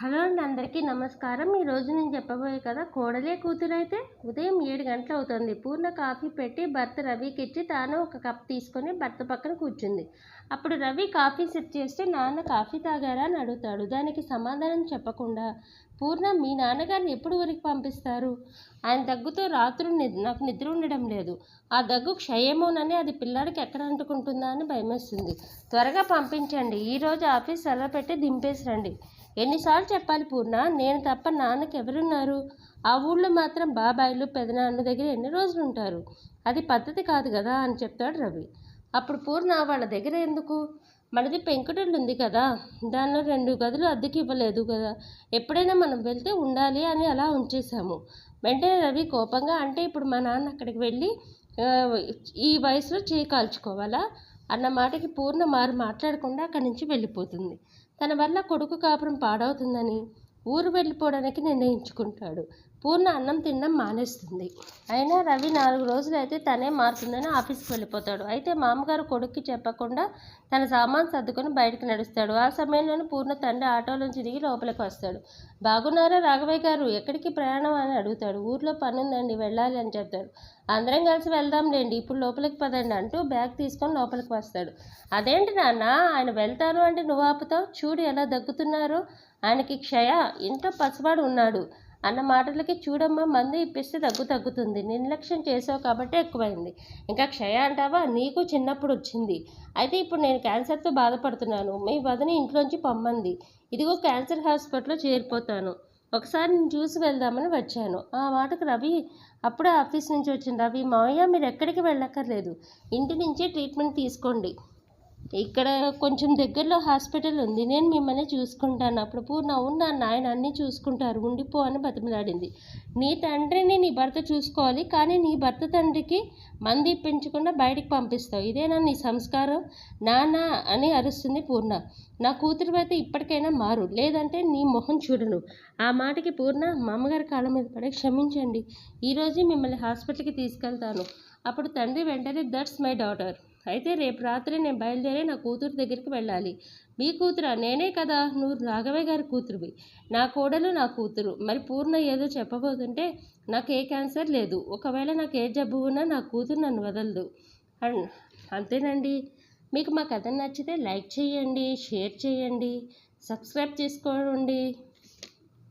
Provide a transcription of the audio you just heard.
Hello అండి అందరికీ నమస్కారం. ఈరోజు నేను చెప్పబోయే కదా కోడలే కూతురైతే ఉదయం ఏడు గంటలు అవుతుంది. పూర్ణ కాఫీ పెట్టి భర్త రవికి ఇచ్చి తాను ఒక కప్ తీసుకొని భర్త పక్కన కూర్చుంది. అప్పుడు రవి కాఫీ సెట్ చేస్తే నాన్న కాఫీ తాగారా? అని అడుగుతాడు. దానికి సమాధానం చెప్పకుండా పూర్ణ మీ నాన్నగారిని ఎప్పుడు ఊరికి పంపిస్తారు? ఆయన దగ్గుతో రాత్రులు నాకు నిద్ర ఉండడం లేదు. ఆ దగ్గు క్షయమోనని అది పిల్లాడికి ఎక్కడ అంటుకుంటుందా అని భయమేస్తుంది. త్వరగా పంపించండి. ఈరోజు ఆఫీస్ సెలవు పెట్టి దింపేసి రండి. ఎన్నిసార్లు చెప్పాలి పూర్ణ? నేను తప్ప నాన్నకి ఎవరున్నారు? ఆ ఊళ్ళో మాత్రం బాబాయిలు పెదనాన్న దగ్గర ఎన్ని రోజులు ఉంటారు? అది పద్ధతి కాదు కదా అని చెప్తాడు రవి. అప్పుడు పూర్ణ వాళ్ళ దగ్గర ఎందుకు? మనది పెంకుటిల్లు ఉంది కదా దానిలో రెండు గదులు అద్దెకి ఇవ్వలేదు కదా. ఎప్పుడైనా మనం వెళ్తే ఉండాలి అని అలా ఉంచేసాము వెంటనే రవి కోపంగా అంటే ఇప్పుడు మా నాన్న అక్కడికి వెళ్ళి ఈ వయసులో చేయి కాల్చుకోవాలా? అన్న మాటకి పూర్ణ మారు మాట్లాడకుండా అక్కడి నుంచి వెళ్ళిపోతుంది. తన వల్ల కొడుకు కాపురం పాడవుతుందని ఊరు వెళ్ళిపోవడానికి నిర్ణయించుకుంటాడు. పూర్ణ అన్నం తినడం మానేస్తుంది. అయినా రవి నాలుగు రోజులు అయితే తనే మారుతుందని ఆఫీస్కి వెళ్ళిపోతాడు. అయితే మామగారు కొడుక్కి చెప్పకుండా తన సామాన్ సర్దుకొని బయటకు నడుస్తాడు. ఆ సమయంలోనే పూర్ణ తండ్రి ఆటోలోంచి దిగి లోపలికి వస్తాడు. బాగున్నారా రాఘవయ్య గారు? ఎక్కడికి ప్రయాణం అని అడుగుతాడు. ఊర్లో పని ఉందండి వెళ్ళాలి అని చెప్తాడు. అందరం కలిసి వెళ్దాంలేండి ఇప్పుడు లోపలికి పదండి అంటూ బ్యాగ్ తీసుకొని లోపలికి వస్తాడు. అదేంటి నాన్న ఆయన వెళ్తాను అంటే నువ్వు ఆపుతావు? చూడు ఎలా దగ్గుతున్నారో. ఆయనకి క్షయ ఇంట్లో పసివాడు ఉన్నాడు. అన్న మాటలకి చూడమ్మా మందు ఇప్పిస్తే దగ్గు తగ్గుతుంది. నిర్లక్ష్యం చేసావు కాబట్టి ఎక్కువైంది. ఇంకా క్షయ అంటావా? నీకు చిన్నప్పుడు వచ్చింది. అయితే ఇప్పుడు నేను క్యాన్సర్తో బాధపడుతున్నాను. మీ వదిన ఇంట్లోంచి పొమ్మంది. ఇదిగో క్యాన్సర్ హాస్పిటల్లో చేరిపోతాను. ఒకసారి నేను చూసి వెళ్దామని వచ్చాను. ఆ మాటకు రవి అప్పుడే ఆఫీస్ నుంచి వచ్చింది. రవి మావయ్య మీరు ఎక్కడికి వెళ్ళక్కర్లేదు. ఇంటి నుంచే ట్రీట్మెంట్ తీసుకోండి. ఇక్కడ కొంచెం దగ్గరలో హాస్పిటల్ ఉంది. నేను మిమ్మల్ని చూసుకుంటాను. అప్పుడు పూర్ణ ఉన్న నాయన అన్నీ చూసుకుంటారు. ఉండిపో అని బతిమలాడింది. నీ తండ్రిని నీ భర్త చూసుకోవాలి కానీ నీ భర్త తండ్రికి మంది ఇప్పించకుండా బయటికి పంపిస్తావు. ఇదేనా నీ సంస్కారం? నానా అని అరుస్తుంది పూర్ణ. నా కూతురు అయితే ఇప్పటికైనా మారు. లేదంటే నీ మొహం చూడను. ఆ మాటకి పూర్ణ మామగారి కాళ్ళ మీద పడే క్షమించండి. ఈరోజు మిమ్మల్ని హాస్పిటల్కి తీసుకెళ్తాను. అప్పుడు తండ్రి వెంటనే దట్స్ మై డాటర్. అయితే రేపు రాత్రి నేను బయలుదేరి నా కూతురు దగ్గరికి వెళ్ళాలి. మీ కూతురా? నేనే కదా. నువ్వు రాఘవయ్య గారి కూతురువి. నా కోడలు నా కూతురు. మరి పూర్ణ ఏదో చెప్పబోతుంటే నాకు ఏ క్యాన్సర్ లేదు. ఒకవేళ నాకు ఏ జబ్బు ఉన్నా నా కూతురు నన్ను వదలదు. అంతేనండి. మీకు మా కథ నచ్చితే లైక్ చేయండి షేర్ చేయండి సబ్స్క్రైబ్ చేసుకోండి.